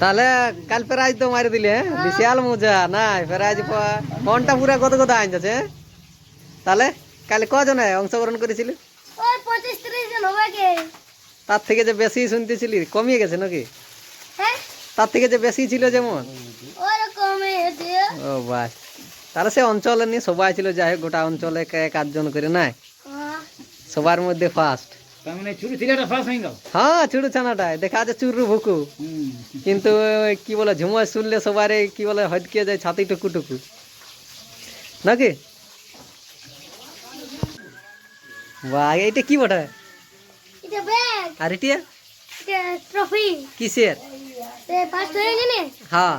তাহলে কাল প্রাইজ তো মারি দিলে হ্যাঁ? বিশাল মজা। নাই প্রাইজ পাওয়া মনটা পুরা কত কত আনছে তাহলে কাল কজন অংশগ্রহণ করেছিলি? তার থেকে যে বেশি শুনতেছিলি কমিয়ে গেছে নাকি? হ্যাঁ? তার থেকে যে বেশি ছিল যেমন? ও বাস। তাহলে সে অঞ্চলে নিয়ে সবাই ছিল যাই হোক গোটা অঞ্চলে এক এক আটজন করে নাই? হ্যাঁ। সবার মধ্যে ফার্স্ট হয়ে হ্যাঁ চুরু ছানাটাই। দেখা যাচ্ছে চুরু ভুকু। কিন্তু কি বলে ঝুমা শুনলে সবার এই কি বলে হটকে যায় ছাতি টুকু টুকু নাকি? বাহ এইটা কি বটে? এটা আর এটিয়া এটা ট্রফি কিসের? হয়ে। হ্যাঁ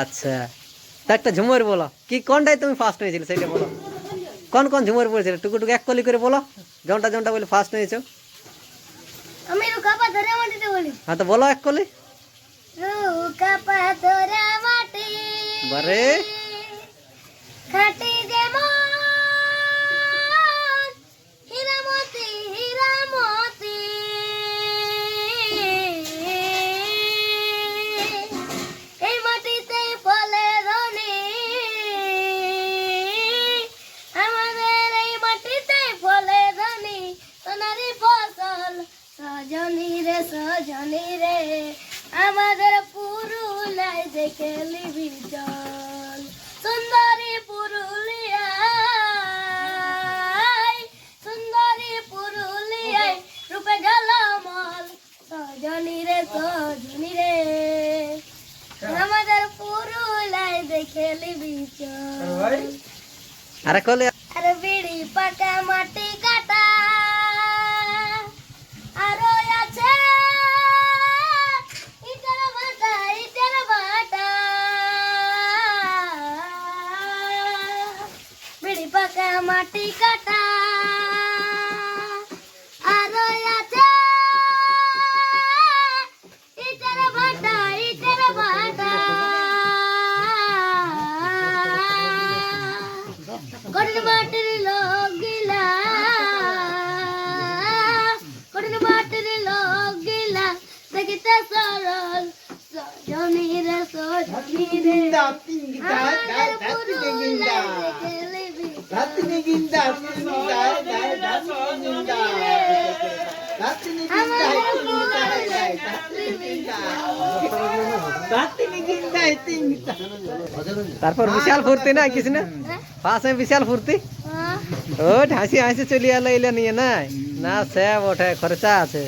আচ্ছা। তা একটা ঝুমর বলো। কি কোনটাই তুমি ফার্স্ট হয়েছিলে সেটা বলো। কোন কোন ঝুমুর পড়েছিল? টুকু টুকু এক কলি করে বলো। জনটা জনটা বলে ফার্স্ট হয়েছো আমি রুকা পাথরে মাটিতে বলি। হ্যাঁ তো বলো এক কলি। রুকা পাথরে মাটি। বারে। খাটি সজনি রে সজনি রে আমাদের পুরুলাই দেখে লিবি চল সুন্দরী পুরুলিয়ায় সুন্দরী পুরুলিয়ায় রূপে ঝলমল সজনি রে সজনি রে আমাদের পুরুলাই দেখে লিবি চল আরে কলি আর বিড়ি পাকা পাকা মাটি কাটা। আরও আছে। ইটার ভাটা ইটার ভাটা। কঠিন মাটির লোক গিলা কঠিন মাটির লোক গিলা দেখিতে সরল সজনি রে সজনি রে আমাদের পুরুলাই দেখে লিবি তারপর বিশাল ফুর্তি না কিছু না? পাশে বিশাল ফুর্তি? হ্যাঁ। ও হাসি হাসি চলিয়ে এলে নিয়ে নাই। না সে ওঠে খরচা আছে।